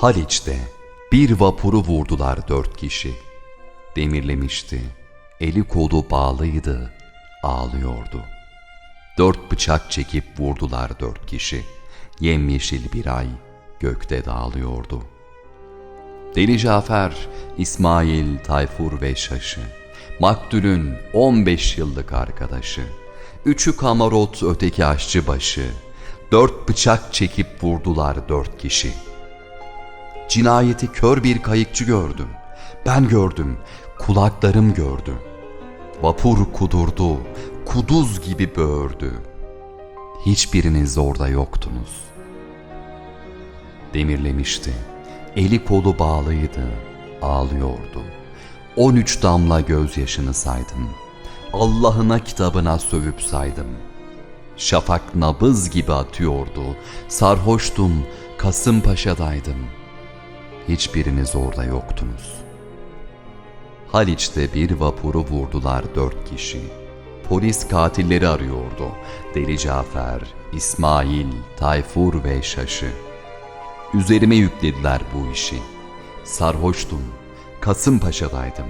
Haliç'te bir vapuru vurdular dört kişi. Demirlemişti, eli kolu bağlıydı, ağlıyordu. Dört bıçak çekip vurdular dört kişi. Yemyeşil bir ay gökte dağılıyordu. Deli Cafer, İsmail, Tayfur ve Şaşı. Maktul'ün 15 yıllık arkadaşı. Üçü kamarot, öteki aşçıbaşı. Dört bıçak çekip vurdular dört kişi. Cinayeti kör bir kayıkçı gördüm. Ben gördüm, kulaklarım gördü. Vapur kudurdu, kuduz gibi böğürdü. Hiçbiriniz orada yoktunuz. Demirlemişti. Eli kolu bağlıydı, ağlıyordu. 13 damla gözyaşını saydım. Allah'ına kitabına sövüp saydım. Şafak nabız gibi atıyordu. Sarhoştum, Kasımpaşa'daydım. Hiçbiriniz orada yoktunuz. Haliç'te bir vapuru vurdular dört kişi. Polis katilleri arıyordu. Deli Cafer, İsmail, Tayfur ve Şaşı. Üzerime yüklediler bu işi. Sarhoştum, Kasımpaşa'daydım.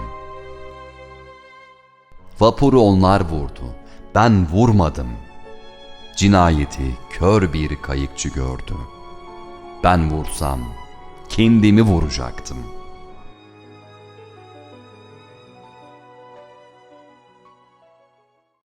Vapuru onlar vurdu, ben vurmadım. Cinayeti kör bir kayıkçı gördü. Ben vursam kendimi vuracaktım.''